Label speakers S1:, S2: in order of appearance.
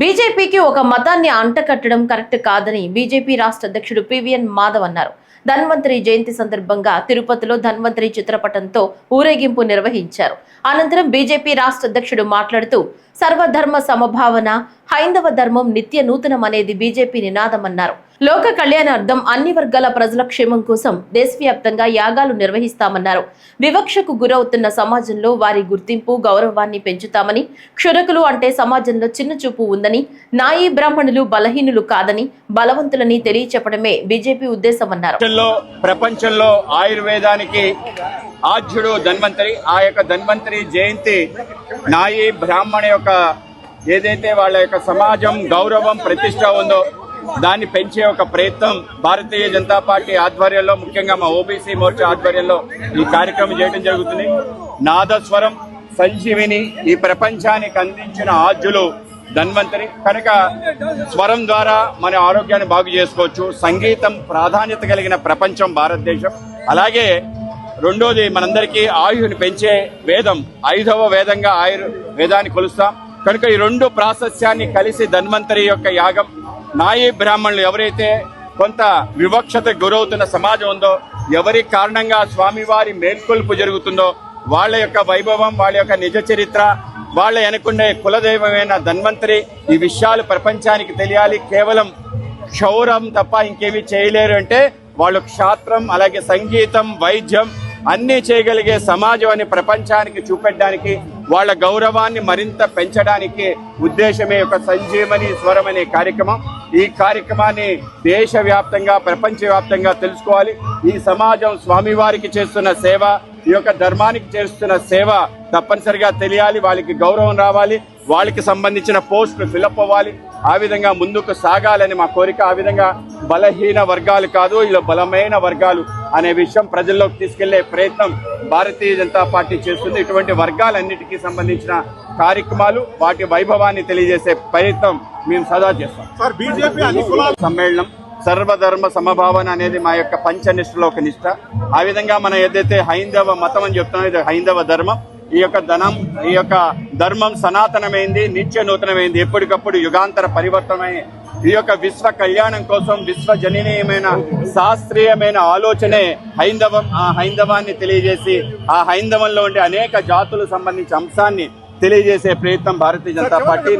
S1: బీజేపీకి ఒక మతాన్ని అంటకట్టడం కరెక్ట్ కాదని బీజేపీ రాష్ట్ర అధ్యక్షుడు పివిఎన్ మాధవ్ అన్నారు. ధన్వంతరి జయంతి సందర్భంగా తిరుపతిలో ధన్వంతరి చిత్రపటంతో ఊరేగింపు నిర్వహించారు. అనంతరం బీజేపీ రాష్ట్ర అధ్యక్షుడు మాట్లాడుతూ సర్వధర్మ సమభావన హైందవ ధర్మం నిత్య నూతనం అనేది బీజేపీ నినాదమన్నారు. లోక కళ్యాణార్థం అన్ని వర్గాల ప్రజల క్షేమం కోసం దేశవ్యాప్తంగా యాగాలు నిర్వహిస్తామన్నారు. వివక్షకు గురవుతున్న సమాజంలో వారి గుర్తింపు గౌరవాన్ని పెంచుతామని క్షురకులు అంటే సమాజంలో చిన్న చూపు ఉందని నాయి బ్రాహ్మణులు బలహీనులు కాదని బలవంతులని తెలియచెప్పడమే బీజేపీ ఉద్దేశమన్నారు.
S2: ప్రపంచంలో ప్రపంచంలో ఆయుర్వేదానికి ఆద్యుడు ధన్వంతరి. ఆ యొక్క ధన్వంతరి జయంతి నాయి బ్రాహ్మణ యొక్క ఏదైతే వాళ్ళ యొక్క సమాజం గౌరవం ప్రతిష్ట ఉందో దాన్ని పెంచే ఒక ప్రయత్నం భారతీయ జనతా పార్టీ ఆధ్వర్యంలో ముఖ్యంగా మా ఓబీసీ మోర్చా ఆధ్వర్యంలో ఈ కార్యక్రమం చేయడం జరుగుతుంది. నాదస్వరం సంజీవిని ఈ ప్రపంచానికి అందించిన ఆద్యులు ధన్వంతరి. కనుక స్వరం ద్వారా మన ఆరోగ్యాన్ని బాగు చేసుకోవచ్చు. సంగీతం ప్రాధాన్యత కలిగిన ప్రపంచం భారతదేశం. అలాగే రెండోది మనందరికీ ఆయుని పెంచే వేదం. ఐదవ వేదంగా ఆయుర్ వేదాన్ని కొలుస్తాం. కనుక ఈ రెండు ప్రాశస్యాన్ని కలిసి ధన్వంతరి యొక్క యాగం. నాయి బ్రాహ్మణులు ఎవరైతే కొంత వివక్షత గురవుతున్న సమాజం ఉందో ఎవరి కారణంగా స్వామివారి మేల్కొల్పు జరుగుతుందో వాళ్ళ యొక్క వైభవం వాళ్ళ యొక్క నిజ చరిత్ర వాళ్ళ వెనకుండే కులదైవమైన ధన్వంతరి ఈ విషయాలు ప్రపంచానికి తెలియాలి. కేవలం క్షౌరం తప్ప ఇంకేమీ చేయలేరు అంటే వాళ్ళు క్షాత్రం అలాగే సంగీతం వైద్యం అన్నీ చేయగలిగే సమాజం అని ప్రపంచానికి చూపెట్టడానికి వాళ్ళ గౌరవాన్ని మరింత పెంచడానికి ఉద్దేశమే ఒక సంజీవని స్వరం అనే కార్యక్రమం. ఈ కార్యక్రమాన్ని దేశవ్యాప్తంగా ప్రపంచవ్యాప్తంగా తెలుసుకోవాలి. ఈ సమాజం స్వామివారికి చేస్తున్న సేవ ఈ యొక్క ధర్మానికి చేస్తున్న సేవ తప్పనిసరిగా తెలియాలి వాళ్ళకి గౌరవం రావాలి వాళ్ళకి సంబంధించిన పోస్టులు ఫిలప్ అవ్వాలి. ఆ విధంగా ముందుకు సాగాలని మా కోరిక. ఆ విధంగా బలహీన వర్గాలు కాదు ఇలా బలమైన వర్గాలు అనే విషయం ప్రజల్లోకి తీసుకెళ్ళే ప్రయత్నం భారతీయ జనతా పార్టీ చేస్తుంది. ఇటువంటి వర్గాలన్నిటికీ సంబంధించిన కార్యక్రమాలు వాటి వైభవాన్ని తెలియజేసే ప్రయత్నం మేము సదా చేస్తాం. సమ్మేళనం సర్వధర్మ సమభావన అనేది మా యొక్క పంచనిష్టలో ఒక నిష్ట. ఆ విధంగా మనం ఏదైతే హైందవ మతం అని చెప్తున్నామో ఇది హైందవ ధర్మం. ఈ యొక్క ధనం ఈ యొక్క ధర్మం సనాతనమైంది నిత్య నూతనమైంది. ఎప్పటికప్పుడు యుగాంతర పరివర్తనమై ఈ యొక్క విశ్వ కళ్యాణం కోసం విశ్వ జననీయమైన శాస్త్రీయమైన ఆలోచనే హైందవం. ఆ హైందవాన్ని తెలియజేసి ఆ హైందవంలో ఉండే అనేక జాతులకు సంబంధించిన అంశాన్ని తెలియజేసే ప్రయత్నం భారతీయ జనతా పార్టీ